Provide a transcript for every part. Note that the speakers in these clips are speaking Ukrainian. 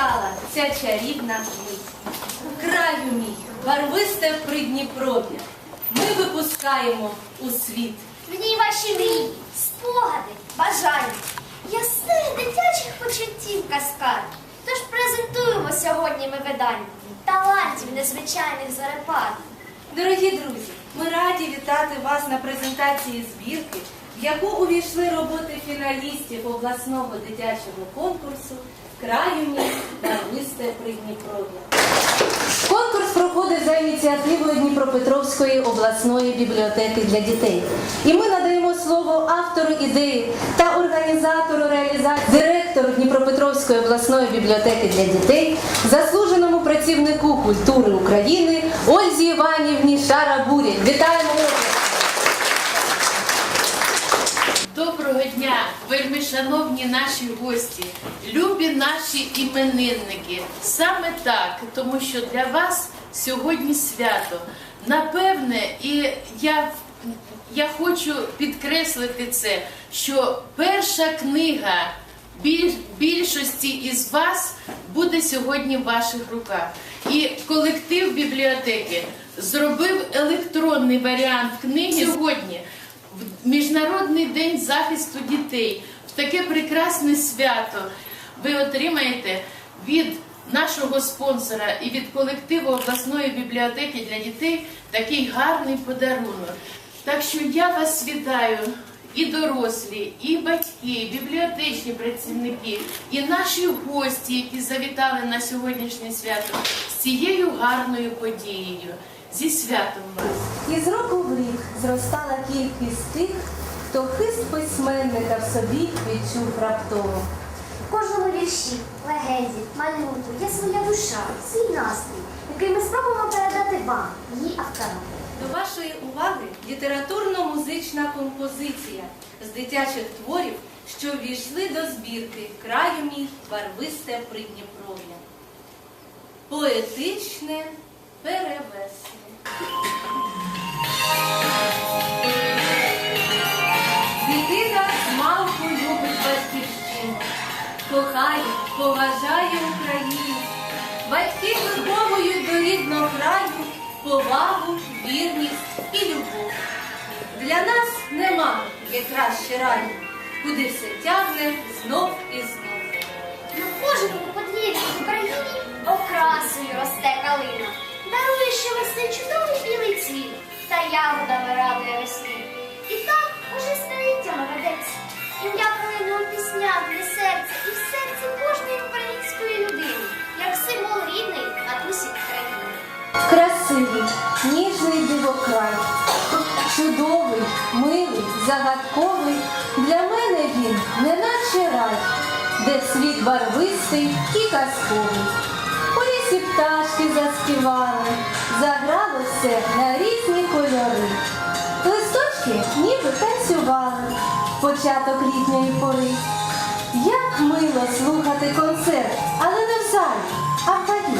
Настала ця чарівна мить. Краю мій, барвисте Придніпров'я. Ми випускаємо у світ. В ній ваші мрії, спогади, бажання, ясних дитячих почуттів каскад. Тож презентуємо сьогодні ми видання талантів незвичайних зарепат. Дорогі друзі, ми раді вітати вас на презентації збірки, яку увійшли роботи фіналістів обласного дитячого конкурсу Краю мій барвисте Придніпров'я. Конкурс проходить за ініціативою Дніпропетровської обласної бібліотеки для дітей. І ми надаємо слово автору ідеї та організатору реалізації директору Дніпропетровської обласної бібліотеки для дітей, заслуженому працівнику культури України Ользі Іванівні Шарабурі. Вітаємо! Доброго дня, вельми шановні наші гості, любі наші іменинники. Саме так, тому що для вас сьогодні свято. Напевне, і я, я хочу підкреслити це, що перша книга біль- більшості із вас буде сьогодні в ваших руках. І колектив бібліотеки зробив електронний варіант книги сьогодні. Міжнародний день захисту дітей в таке прекрасне свято ви отримаєте від нашого спонсора і від колективу обласної бібліотеки для дітей такий гарний подарунок. Так що я вас вітаю. І дорослі, і батьки, і бібліотечні працівники, і наші гості, які завітали на сьогоднішнє свято з цією гарною подією. Зі святом вас! І з року в рік зростала кількість тих, хто хист письменника в собі відчув раптово. В кожному вірші, легенді, малюнку є своя душа, свій настрій, який ми спробуємо передати вам, її авторам. До вашої уваги літературно-музична композиція з дитячих творів, що ввійшли до збірки Краю мій барвисте Придніпров'я. Поетичне перевесне. Дитина малку любить батьківщину, кохає, поважає Україну. Батьки виховують до рідного краю повагу, вірність і любов. Для нас нема є краще раю, куди все тягне знов і знов. На кожному подвір'ї в Україні окрасою росте калина. Дарує щовесни чудовий білий цвіт, та ягодами радує весні. І так уже століттями ведеться. Ім'я піснях для серця і в серці кожної української людини, як символ рідної матусі країни. Красивий, ніжний дивокрай, чудовий, милий, загадковий. Для мене він неначе рай, де світ барвистий і казковий. Лісі пташки заспівали, заграло все на різні кольори. Листочки ніби танцювали, початок літньої пори. Як мило слухати концерт, але не в залі, а в хаті.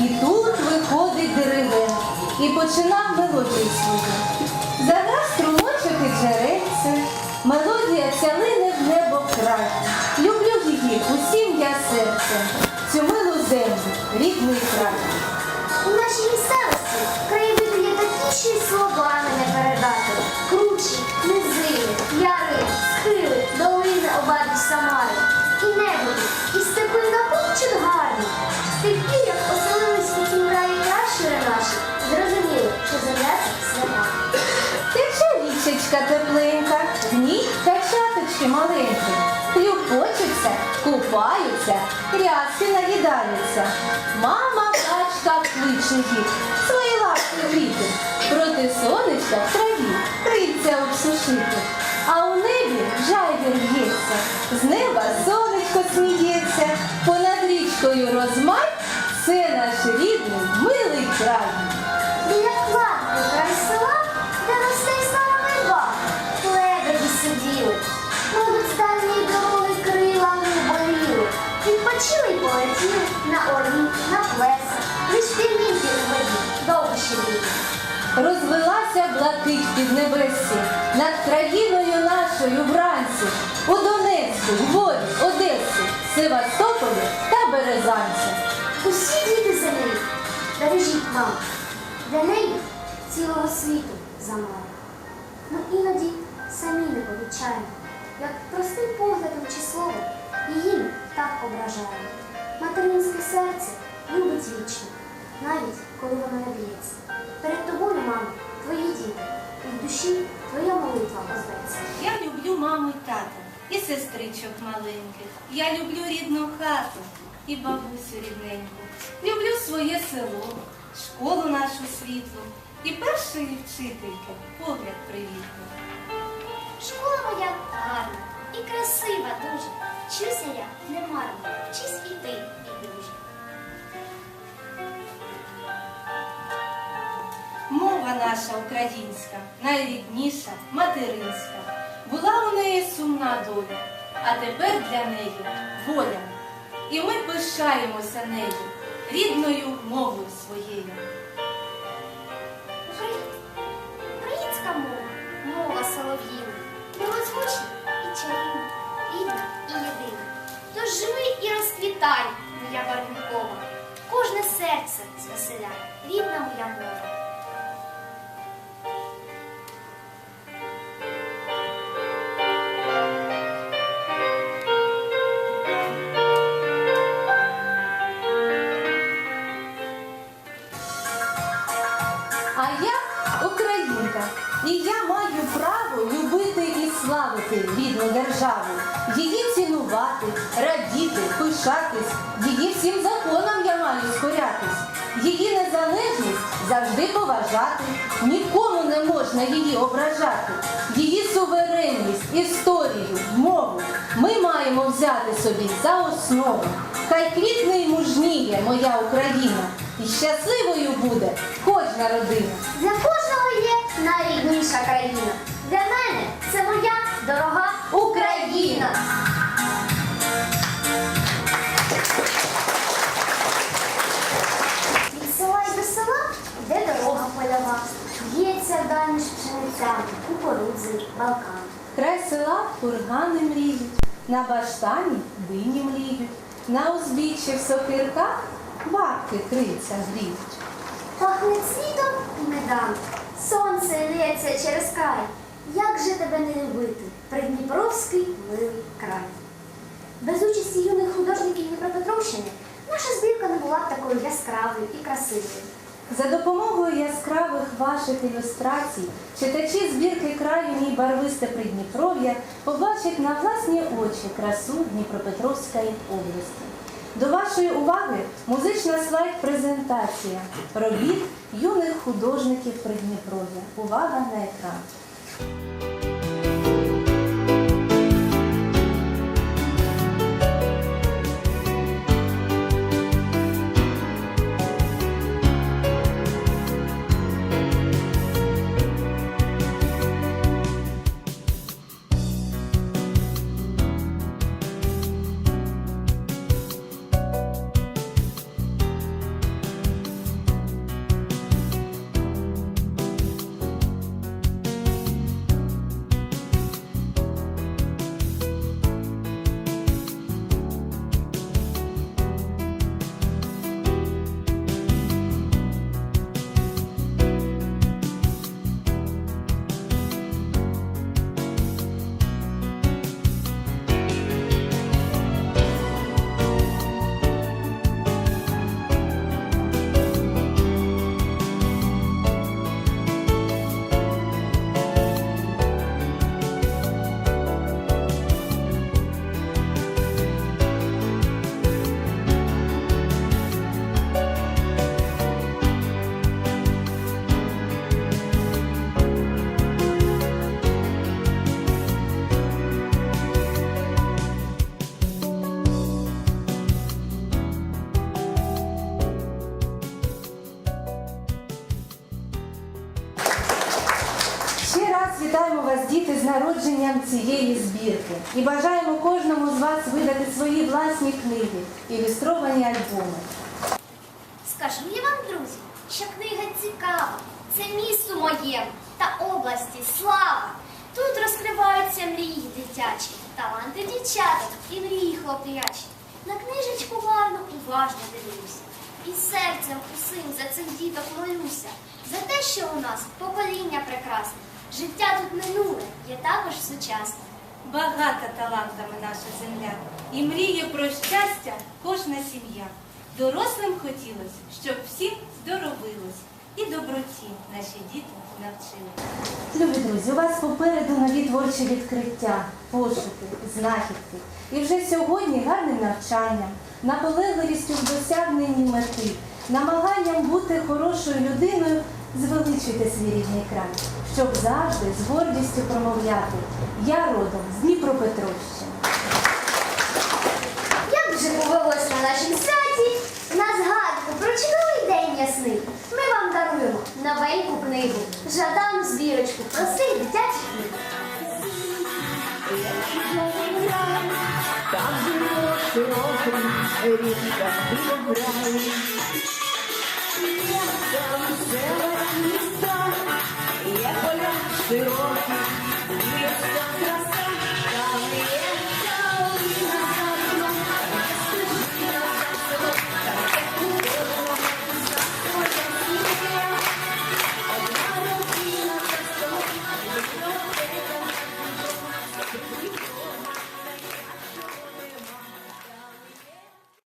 І тут виходить диригент і починав мелодію свою. Заграв струмочок і джерельце, мелодія ця лине в небо край. Люблю її усім я серцем, землю, рідний. У нашій місцевості краєвиди є такі, що й словами не передати. Кручі, низини, яри, схили, долини обабіч Самари. І небо, і степи наповчуть гарні. Пір, як оселились у цьому раї кращури наші, зрозуміли, що земля свята. Тече річечка тепленька, в ній качаточки маленькі. Клюпочуться, купаються, рязки наїдаються. Мама качка кличе їх, свої лапки гріти, проти сонечка в траві, крильця обсушити. А у небі жайвір б'ється, з неба сонечко сміється, понад річкою розмай, це наш рідний, блакить під небесі над країною нашою вранці, у Донецьку, Львові, Одесі, Севастополі та Березанці. Усі діти землі, бережіть маму. Для неї цілого світу замало. Ми іноді самі не помічаємо, як простим поглядом чи словом її так ображаємо. Материнське серце любить вічно, навіть коли воно не б'ється. Перед тобою, мамо, твої діти, і в душі твоя молитва озветься. Я люблю маму і тата, і сестричок маленьких. Я люблю рідну хату і бабусю рідненьку. Люблю своє село, школу нашу світлу і першої вчительки погляд привітний. Школа моя гарна і красива дуже. Вчуся я не марно, вчись і ти, і друже. Мова наша українська, найрідніша, материнська. Була у неї сумна доля, а тепер для неї воля. І ми пишаємося нею, рідною мовою своєю. Україн- Українська мова, мова солов'їна, милозвучна і чарівна, рідна і єдина. Тож живи і розквітай, моя барвінкова, кожне серце звеселяй, рідна моя мова. Радіти, пишатись, її всім законам я маю скорятись. Її незалежність завжди поважати, нікому не можна її ображати. Її суверенність, історію, мову ми маємо взяти собі за основу. Хай квітне й мужніє моя Україна, і щасливою буде кожна родина. Для кожного є найрідніша країна. Для мене це моя дорога Україна. Балкан. Край села кургани мріють, на баштані дині мріють, на узбіччі в сокирках бабки криця гріють. Пахне цвітом і медом, сонце лється через край. Як же тебе не любити, Придніпровський милий край. Без участі юних художників Дніпропетровщини наша збірка не була б такою яскравою і красивою. За допомогою яскравих ваших ілюстрацій читачі збірки краю мій барвисте Придніпров'я побачать на власні очі красу Дніпропетровської області. До вашої уваги музична слайд-презентація робіт юних художників Придніпров'я. Увага на екран. З цієї збірки і бажаємо кожному з вас видати свої власні книги, ілюстровані альбоми. Скажу я вам, друзі, що книга цікава. Це місто моє та області слава. Тут розкриваються мрії дитячі, таланти дівчаток і мрії хлоп'ячі. На книжечку гарно уважно дивлюся. І серцем усім за цих діток молюся. За те, що у нас покоління прекрасне. Життя тут минуле, є також сучасне. Багата талантами наша земля. І мріє про щастя кожна сім'я. Дорослим хотілося, щоб всім здоровилось. І доброті наші діти навчили. Любі друзі, у вас попереду нові творчі відкриття, пошуки, знахідки. І вже сьогодні гарним навчанням, наполегливістю в досягненні мети, намаганням бути хорошою людиною, звеличуйте свій рідний край, щоб завжди з гордістю промовляти. Я родом з Дніпропетровщини. Як же повелось на нашім святі, на згадку про чудовий день ясний. Ми вам даруємо новеньку книгу, жадану збірочку простих дитячих книг. Там було широким, річка білограй. Є Wisdom,